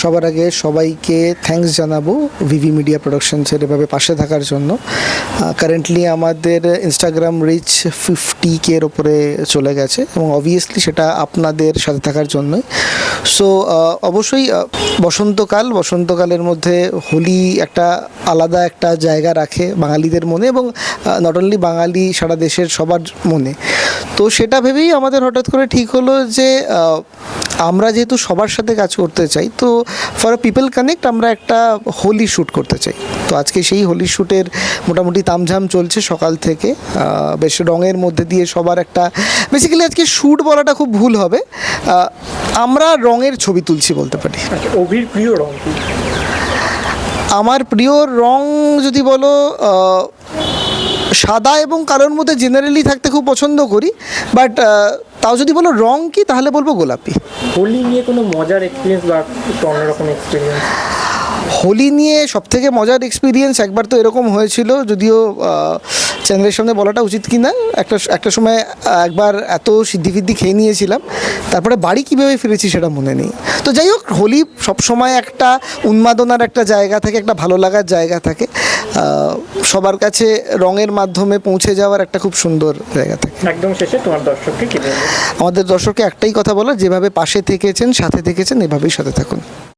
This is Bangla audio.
সবার আগে সবাইকে থ্যাংকস জানাব ভিভি মিডিয়া প্রোডাকশনসের এভাবে পাশে থাকার জন্য। কারেন্টলি আমাদের ইনস্টাগ্রাম রিচ ফিফটি কের ওপরে চলে গেছে এবং অবভিয়াসলি সেটা আপনাদের সাথে থাকার জন্যই। সো অবশ্যই বসন্তকাল, বসন্তকালের মধ্যে হোলি একটা আলাদা একটা জায়গা রাখে বাঙালিদের মনে এবং নট অনলি বাঙালি, সারা দেশের সবার মনে। তো সেটা ভেবেই আমাদের হঠাৎ করে ঠিক হলো যে আমরা যেহেতু সবার সাথে কাজ করতে চাই, তো ফর পিপল কানেক্ট আমরা একটা হোলি শ্যুট করতে চাই। তো আজকে সেই হোলি শ্যুটের মোটামুটি তামঝাম চলছে সকাল থেকে। বেশ রঙের মধ্যে দিয়ে সবার একটা বেসিক্যালি আজকে শ্যুট বলাটা খুব ভুল হবে। আমরা রঙের ছবি তুলছি বলতে পারি। অভির প্রিয় রং আমার প্রিয় রং যদি বলো সাদা এবং কালোর মধ্যে জেনারেলি থাকতে খুব পছন্দ করি বাট তাও যদি বলো রং কি তাহলে বলব গোলাপি। হোলি নিয়ে কোনো মজার এক্সপিরিয়েন্স বা অন্যরকম এক্সপিরিয়েন্স হোলি নিয়ে সব থেকে মজার এক্সপিরিয়েন্স একবার তো এরকম হয়েছিল যদিও চ্যানেলের সামনে বলাটা উচিত কি না একটা একটা সময় একবার এত সিদ্ধি ফিদ্ধি খেয়ে নিয়েছিলাম তারপরে বাড়ি কীভাবে ফিরেছি সেটা মনে নেই। তো যাই হোক হোলি সবসময় একটা উন্মাদনার একটা জায়গা থাকে একটা ভালো লাগার জায়গা থাকে সবার কাছে রঙের মাধ্যমে পৌঁছে যাওয়ার একটা খুব সুন্দর জায়গা থাকে। একদম শেষে তোমার দর্শককে আমাদের দর্শককে একটাই কথা বলো যেভাবে পাশে থেকেছেন সাথে থেকেছেন এভাবেই সাথে থাকুন।